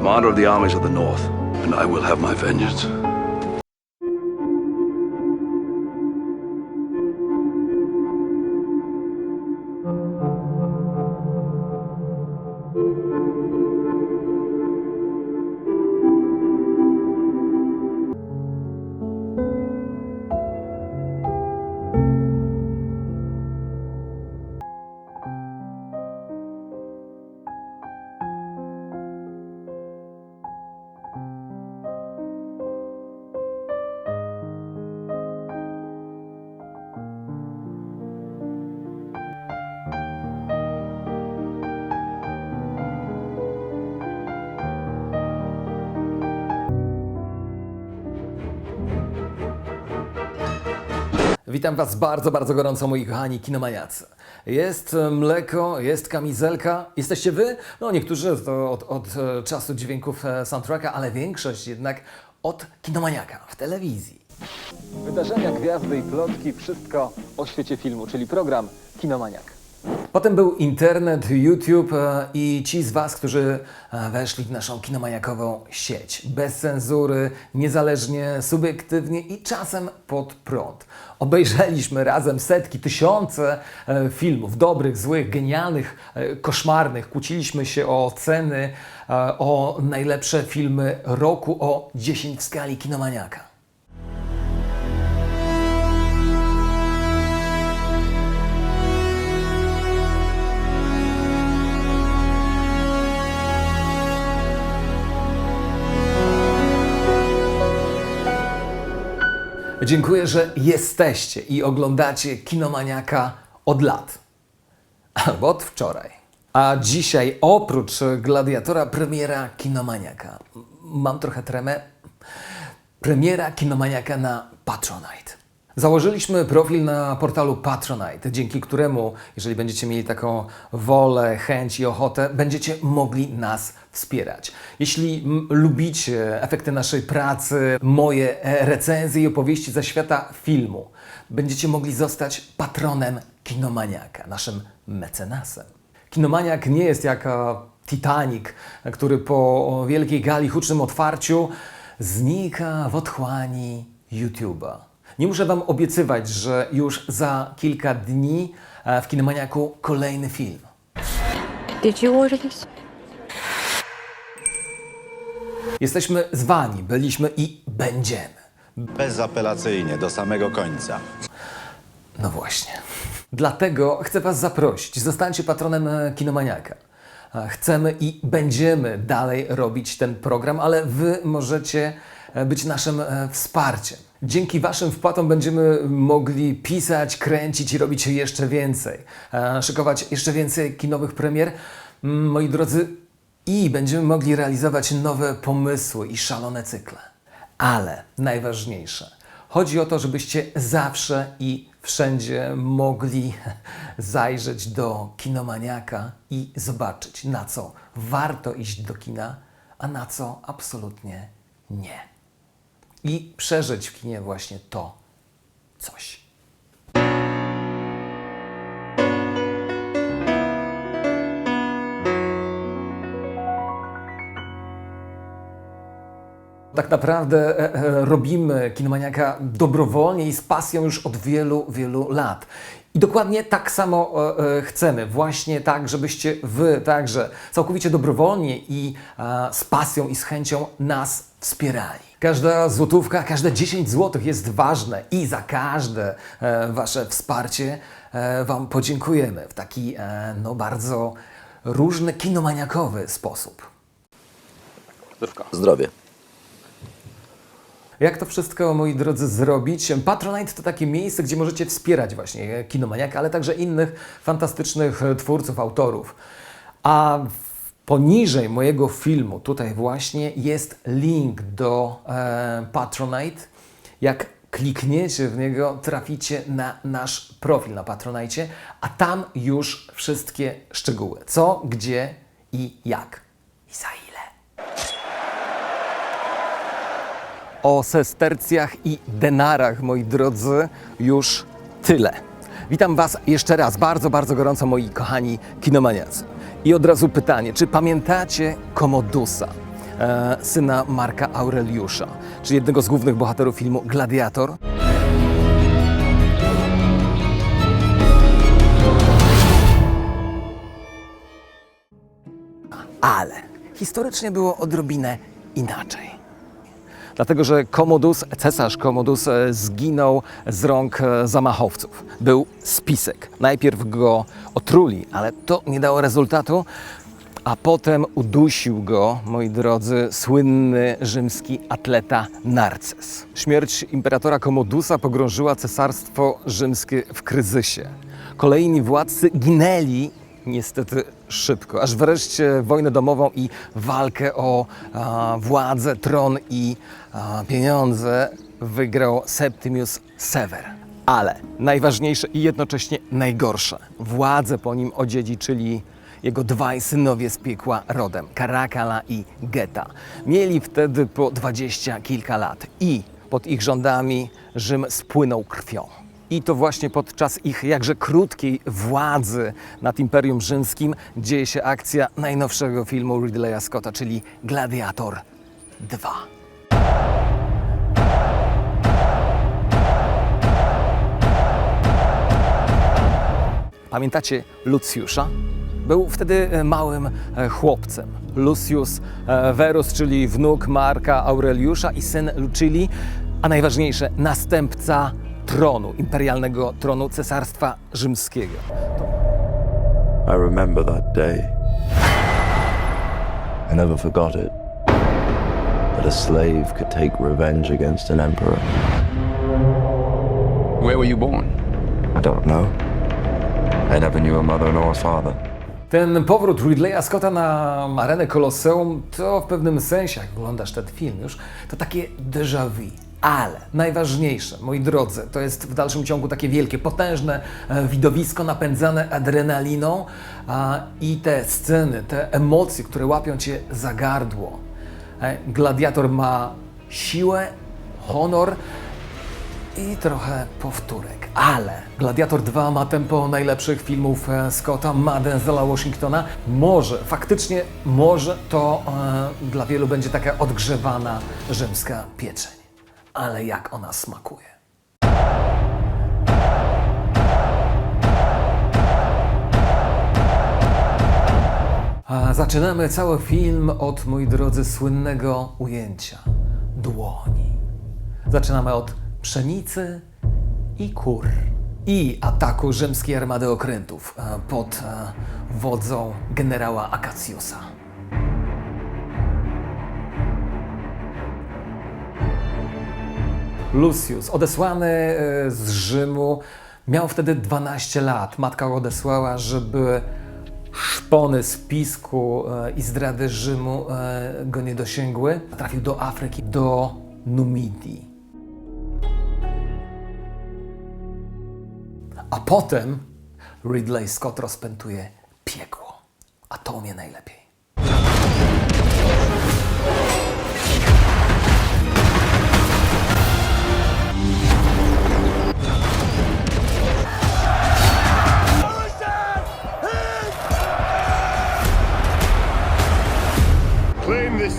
commander of the armies of the North, and I will have my vengeance. Witam Was bardzo, bardzo gorąco, moi kochani kinomaniacy. Jest e, mleko, jest kamizelka. Jesteście Wy? No niektórzy to od, od e, czasu dźwięków e, soundtracka, ale większość jednak od kinomaniaka w telewizji. Wydarzenia, gwiazdy i plotki, wszystko o świecie filmu, czyli program Kinomaniak. Potem był internet, YouTube e, i ci z Was, którzy e, weszli w naszą kinomaniakową sieć. Bez cenzury, niezależnie, subiektywnie i czasem pod prąd. Obejrzeliśmy razem setki, tysiące e, filmów, dobrych, złych, genialnych, koszmarnych. Kłóciliśmy się o ceny, o najlepsze filmy roku, o 10 w skali kinomaniaka. Dziękuję, że jesteście i oglądacie Kinomaniaka od lat. Albo od wczoraj. A dzisiaj oprócz Gladiatora premiera Kinomaniaka. Mam trochę tremę. Premiera Kinomaniaka na Patronite. Założyliśmy profil na portalu Patronite, dzięki któremu, jeżeli będziecie mieli taką wolę, chęć i ochotę, będziecie mogli nas wspierać. Jeśli lubicie efekty naszej pracy, moje e, recenzje i opowieści ze świata filmu, będziecie mogli zostać patronem Kinomaniaka, naszym mecenasem. Kinomaniak nie jest jak e, Titanic, który po wielkiej gali, hucznym otwarciu znika w otchłani YouTube'a. Nie muszę Wam obiecywać, że już za kilka dni e, w Kinomaniaku kolejny film. Did you order this? Jesteśmy zwani, byliśmy i będziemy. Bezapelacyjnie, do samego końca. No właśnie. Dlatego chcę Was zaprosić. Zostańcie patronem e, Kinomaniaka. E, Chcemy i będziemy dalej robić ten program, ale Wy możecie być naszym wsparciem. Dzięki Waszym wpłatom będziemy mogli pisać, kręcić i robić jeszcze więcej. E, Szykować jeszcze więcej kinowych premier. Mm, Moi drodzy, i będziemy mogli realizować nowe pomysły i szalone cykle. Ale najważniejsze, chodzi o to, żebyście zawsze i wszędzie mogli zajrzeć do kinomaniaka i zobaczyć, na co warto iść do kina, a na co absolutnie nie. I przeżyć w kinie właśnie to coś. Tak naprawdę e, e, robimy Kinomaniaka dobrowolnie i z pasją już od wielu, wielu lat. I dokładnie tak samo e, chcemy, właśnie tak, żebyście Wy także całkowicie dobrowolnie i z pasją i z chęcią nas wspierali. Każda złotówka, każde 10 złotych jest ważne i za każde e, Wasze wsparcie e, Wam podziękujemy w taki e, no, bardzo różny kinomaniakowy sposób. Zdrowie. Jak to wszystko, moi drodzy, zrobić? Patronite to takie miejsce, gdzie możecie wspierać właśnie Kinomaniaka, ale także innych fantastycznych twórców, autorów. A w- poniżej mojego filmu, tutaj właśnie, jest link do e, Patronite. Jak klikniecie w niego, traficie na nasz profil na Patronite, a tam już wszystkie szczegóły. Co, gdzie i jak. I za ile. O sestercjach i denarach, moi drodzy, już tyle. Witam Was jeszcze raz bardzo, bardzo gorąco, moi kochani kinomaniacy. I od razu pytanie, czy pamiętacie Komodusa? e, syna Marka Aureliusza, czyli jednego z głównych bohaterów filmu Gladiator. Ale historycznie było odrobinę inaczej. Dlatego, że Komodus, cesarz Komodus e, zginął z rąk e, zamachowców. Był spisek. Najpierw go otruli, ale to nie dało rezultatu, a potem udusił go, moi drodzy, słynny rzymski atleta Narces. Śmierć imperatora Komodusa pogrążyła cesarstwo rzymskie w kryzysie. Kolejni władcy ginęli niestety szybko, aż wreszcie wojnę domową i walkę o a, władzę, tron i a, pieniądze wygrał Septimius Sever. Ale najważniejsze i jednocześnie najgorsze, władzę po nim odziedziczyli jego dwaj synowie z piekła rodem, Karakala i Geta. Mieli wtedy po dwadzieścia kilka lat i pod ich rządami Rzym spłynął krwią. I to właśnie podczas ich jakże krótkiej władzy nad Imperium Rzymskim dzieje się akcja najnowszego filmu Ridleya Scotta, czyli Gladiator 2. Pamiętacie Lucjusza? Był wtedy e, małym e, chłopcem. Lucius e, Verus, czyli wnuk Marka Aureliusza i syn Lucilii, a najważniejsze, następca tronu, imperialnego tronu cesarstwa rzymskiego. I remember that day. I never forgot it. That a slave could take revenge against an emperor. Where were you born? I don't know. I never knew a mother nor a father. Ten powrót Ridleya Scotta na arenę Kolosseum to w pewnym sensie, jak oglądasz ten film już, to takie déjà vu. Ale najważniejsze, moi drodzy, to jest w dalszym ciągu takie wielkie, potężne e, widowisko napędzane adrenaliną i te sceny, te emocje, które łapią cię za gardło. E, Gladiator ma siłę, honor i trochę powtórek. Ale Gladiator 2 ma tempo najlepszych filmów e, Scotta, ma Denzela Washingtona. Może, faktycznie, może to e, dla wielu będzie taka odgrzewana rzymska pieczeń. Ale jak ona smakuje. A zaczynamy cały film od, moi drodzy, słynnego ujęcia dłoni. Zaczynamy od pszenicy i kur i ataku rzymskiej armady okrętów e, pod e, wodzą generała Akacjusa. Lucius, odesłany e, z Rzymu, miał wtedy 12 lat. Matka go odesłała, żeby szpony spisku e, i zdrady Rzymu e, go nie dosięgły. Trafił do Afryki, do Numidii. A potem Ridley Scott rozpętuje piekło. A to umie najlepiej.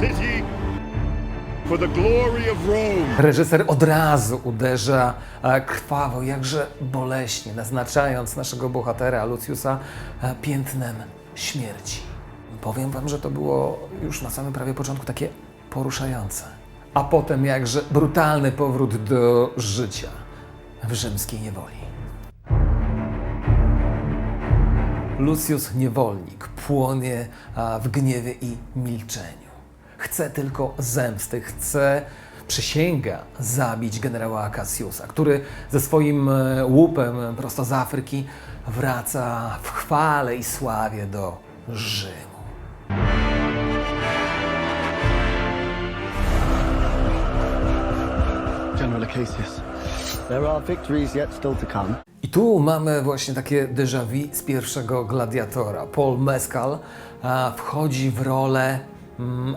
City for the glory of Rome. Reżyser od razu uderza e, krwawo, jakże boleśnie, naznaczając naszego bohatera Luciusa e, piętnem śmierci. Powiem wam, że to było już na samym prawie początku takie poruszające. A potem jakże brutalny powrót do życia w rzymskiej niewoli. Lucius niewolnik płonie a, w gniewie i milczeniu. Chce tylko zemsty, chce, przysięga zabić generała Cassiusa, który ze swoim e, łupem prosto z Afryki wraca w chwale i sławie do Rzymu. I tu mamy właśnie takie déjà vu z pierwszego gladiatora. Paul Mescal wchodzi w rolę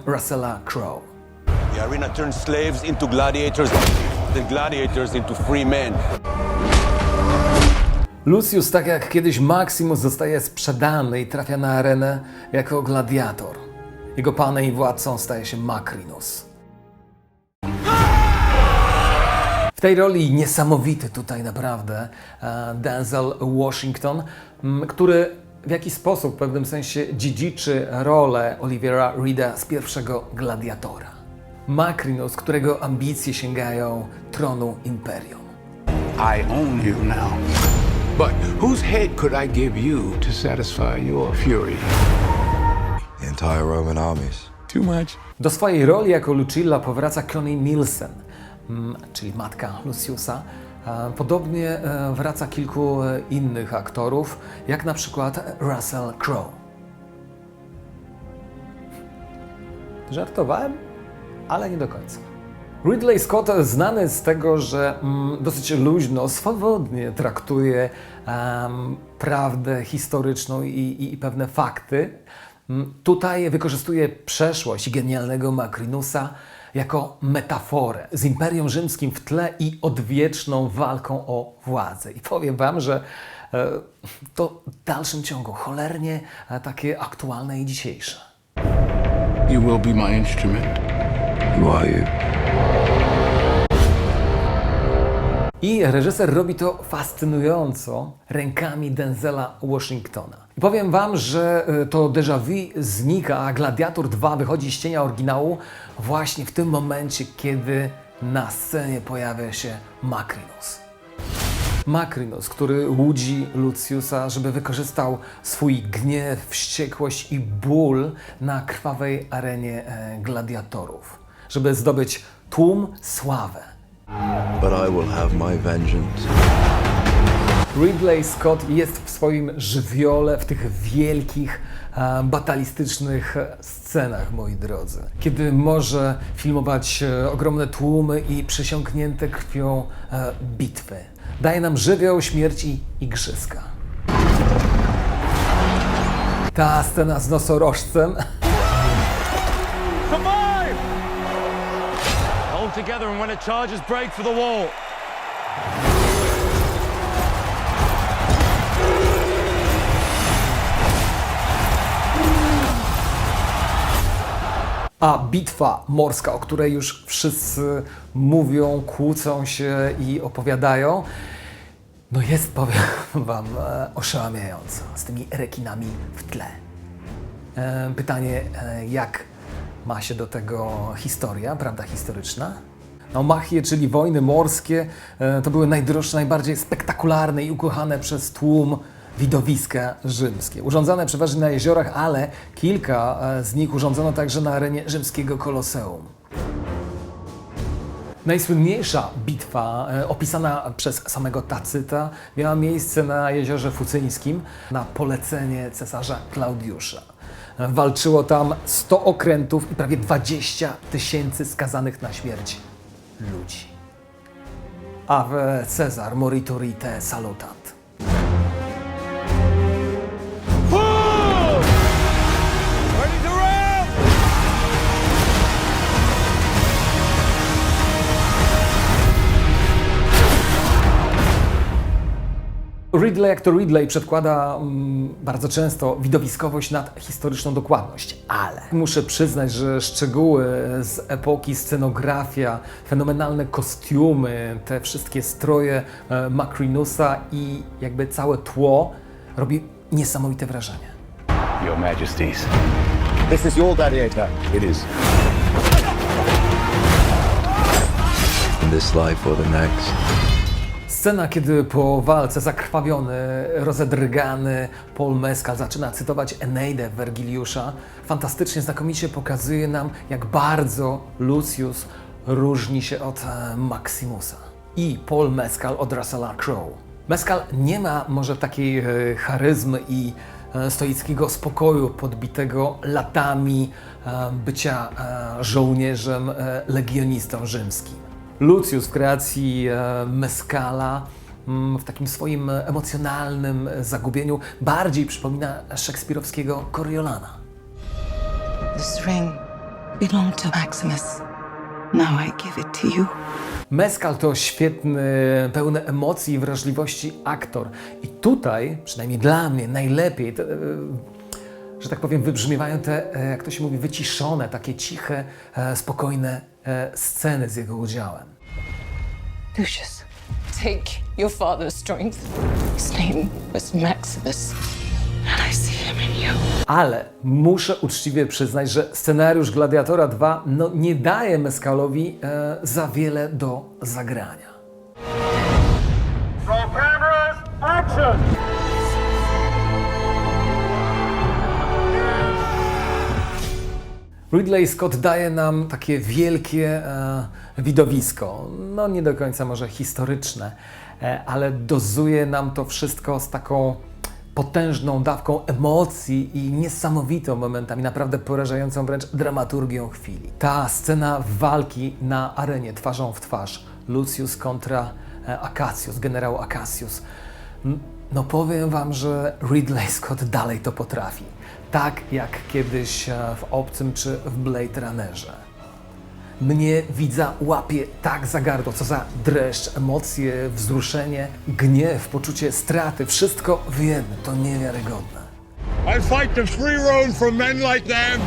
Russella Crowe. The arena turns slaves into gladiators, then gladiators into free men. Lucius, tak jak kiedyś Maximus, zostaje sprzedany i trafia na arenę jako gladiator. Jego panem i władcą staje się Makrinus. W tej roli niesamowity tutaj naprawdę e, Denzel Washington, m, który w jakiś sposób w pewnym sensie dziedziczy rolę Olivera Reeda z pierwszego gladiatora. Makrinus, którego ambicje sięgają tronu imperium. I own you now. But whose head could I give you to satisfy your fury? The entire Roman armies. Too much? Do swojej roli jako Lucilla powraca Connie Nielsen, mm, czyli matka Luciusa. Podobnie e, wraca kilku e, innych aktorów, jak na przykład Russell Crowe. Żartowałem, ale nie do końca. Ridley Scott znany z tego, że mm, dosyć luźno, swobodnie traktuje em, prawdę historyczną i, i, i pewne fakty. Mm, Tutaj wykorzystuje przeszłość genialnego Makrinusa jako metaforę z Imperium Rzymskim w tle i odwieczną walką o władzę. I powiem Wam, że e, to w dalszym ciągu cholernie e, takie aktualne i dzisiejsze. You will be my instrument. Who are you? I reżyser robi to fascynująco rękami Denzela Washingtona. I powiem Wam, że e, to déjà vu znika, a Gladiator 2 wychodzi z cienia oryginału właśnie w tym momencie, kiedy na scenie pojawia się Makrinus. Makrinus, który łudzi Luciusa, żeby wykorzystał swój gniew, wściekłość i ból na krwawej arenie e, gladiatorów, żeby zdobyć tłum, sławę. But I will have my vengeance. Ridley Scott jest w swoim żywiole w tych wielkich, e, batalistycznych scenach, moi drodzy. Kiedy może filmować e, ogromne tłumy i przesiąknięte krwią e, bitwy. Daje nam żywioł śmierci i igrzyska. Ta scena z nosorożcem together and when it charges, break for the wall. A bitwa morska, o której już wszyscy mówią, kłócą się i opowiadają, no jest, powiem Wam, e, oszałamiająca z tymi rekinami w tle. E, Pytanie, e, jak ma się do tego historia, prawda historyczna? No, Machie, czyli wojny morskie, e, to były najdroższe, najbardziej spektakularne i ukochane przez tłum widowiska rzymskie. Urządzane przeważnie na jeziorach, ale kilka e, z nich urządzono także na arenie rzymskiego koloseum. Najsłynniejsza bitwa, e, opisana przez samego Tacyta, miała miejsce na jeziorze Fucyńskim na polecenie cesarza Klaudiusza. Walczyło tam 100 okrętów i prawie 20 tysięcy skazanych na śmierć ludzi. Ave Cezar moriturite salutant. Ridley jak to Ridley przedkłada mm, bardzo często widowiskowość nad historyczną dokładność, ale muszę przyznać, że szczegóły z epoki, scenografia, fenomenalne kostiumy, te wszystkie stroje e, Macrinusa i jakby całe tło robi niesamowite wrażenie. Your Majesties. This is your gladiator. It is. In this life or the next. Scena, kiedy po walce zakrwawiony, rozedrgany Paul Mescal zaczyna cytować Eneidę Wergiliusza, fantastycznie, znakomicie pokazuje nam, jak bardzo Lucius różni się od e, Maximusa. I Paul Mescal od Russella Crowe. Mescal nie ma może takiej e, charyzmy i e, stoickiego spokoju podbitego latami bycia żołnierzem, legionistą rzymskim. Lucius w kreacji e, Mescala mm, w takim swoim emocjonalnym zagubieniu bardziej przypomina szekspirowskiego Coriolana. This ring belonged to Maximus. Now I give it to you. Mescal to świetny, pełny emocji i wrażliwości aktor. I tutaj, przynajmniej dla mnie, najlepiej te, że tak powiem, wybrzmiewają te, e, jak to się mówi, wyciszone, takie ciche, e, spokojne e, sceny z jego udziałem. Lucius, take your father's strength. His name was Maximus, and I see him in you. Ale muszę uczciwie przyznać, że scenariusz Gladiatora 2 no, nie daje Mescalowi e, za wiele do zagrania. Roll cameras, action! Ridley Scott daje nam takie wielkie e, widowisko, no nie do końca może historyczne, e, ale dozuje nam to wszystko z taką potężną dawką emocji i niesamowitą momentami, naprawdę porażającą wręcz dramaturgią chwili. Ta scena walki na arenie twarzą w twarz, Lucius kontra e, Acacius, generał Acacius. No powiem wam, że Ridley Scott dalej to potrafi. Tak jak kiedyś e, w Obcym czy w Blade Runnerze. Mnie widza łapie tak za gardło, co za dreszcz, emocje, wzruszenie, gniew, poczucie straty, wszystko w jednym. To niewiarygodne. I fight the free road from men like them!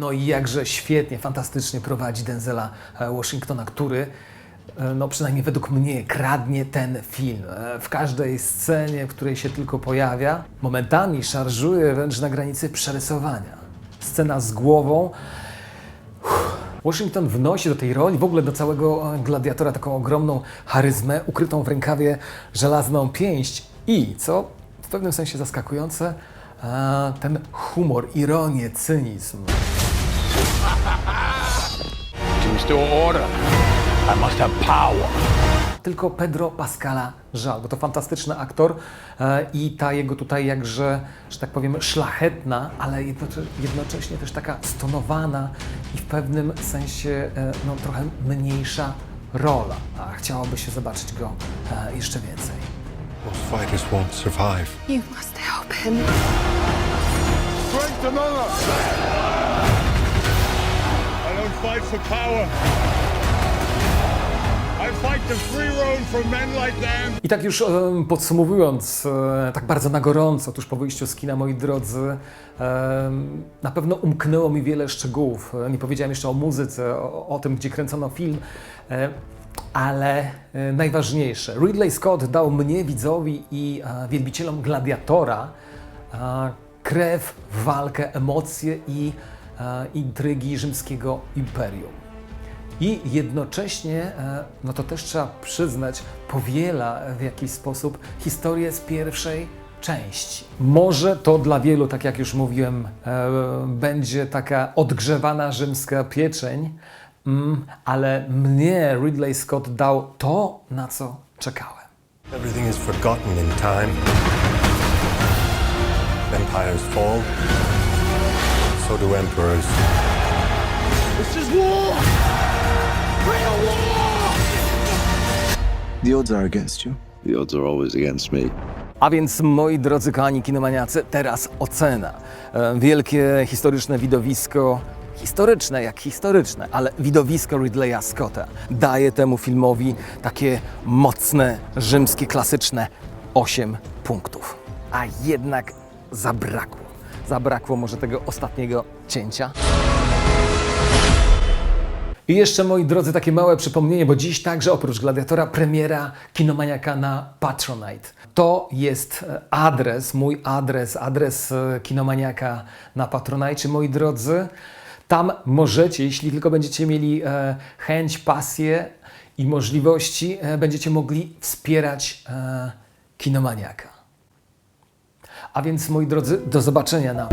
No i jakże świetnie, fantastycznie prowadzi Denzela e, Washingtona, który, e, no przynajmniej według mnie, kradnie ten film. E, W każdej scenie, w której się tylko pojawia, momentami szarżuje wręcz na granicy przerysowania. Scena z głową. Washington wnosi do tej roli, w ogóle do całego gladiatora, taką ogromną charyzmę, ukrytą w rękawie żelazną pięść i, co w pewnym sensie zaskakujące, ten humor, ironię, cynizm. To order, I must have power. Tylko Pedro Pascala żal, bo to fantastyczny aktor e, i ta jego tutaj jakże, że tak powiem, szlachetna, ale jednocze- jednocześnie też taka stonowana i w pewnym sensie e, no, trochę mniejsza rola. A chciałoby się zobaczyć go e, jeszcze więcej. Most fighters won't survive. You must help him. Strength among us! Fight for power. I tak już em, podsumowując, e, tak bardzo na gorąco, tuż po wyjściu z kina, moi drodzy, em, na pewno umknęło mi wiele szczegółów. E, Nie powiedziałem jeszcze o muzyce, o, tym, gdzie kręcono film, e, ale e, najważniejsze, Ridley Scott dał mnie, widzowi i e, wielbicielom Gladiatora e, krew, walkę, emocje i e, intrygi rzymskiego imperium. I jednocześnie, e, no to też trzeba przyznać, powiela w jakiś sposób historię z pierwszej części. Może to dla wielu, tak jak już mówiłem, e, będzie taka odgrzewana rzymska pieczeń, mm, ale mnie Ridley Scott dał to, na co czekałem. Everything is forgotten in time. Empires fall, so do emperors. The odds are against you. The odds are always against me. A więc, moi drodzy kochani kinomaniacy, teraz ocena. E, Wielkie historyczne widowisko, historyczne jak historyczne, ale widowisko Ridleya Scotta daje temu filmowi takie mocne, rzymskie, klasyczne 8 punktów. A jednak zabrakło. Zabrakło może tego ostatniego cięcia. I jeszcze, moi drodzy, takie małe przypomnienie, bo dziś także oprócz Gladiatora premiera Kinomaniaka na Patronite. To jest e, adres, mój adres, adres e, Kinomaniaka na Patronite, moi drodzy. Tam możecie, jeśli tylko będziecie mieli e, chęć, pasję i możliwości, e, będziecie mogli wspierać e, Kinomaniaka. A więc, moi drodzy, do zobaczenia na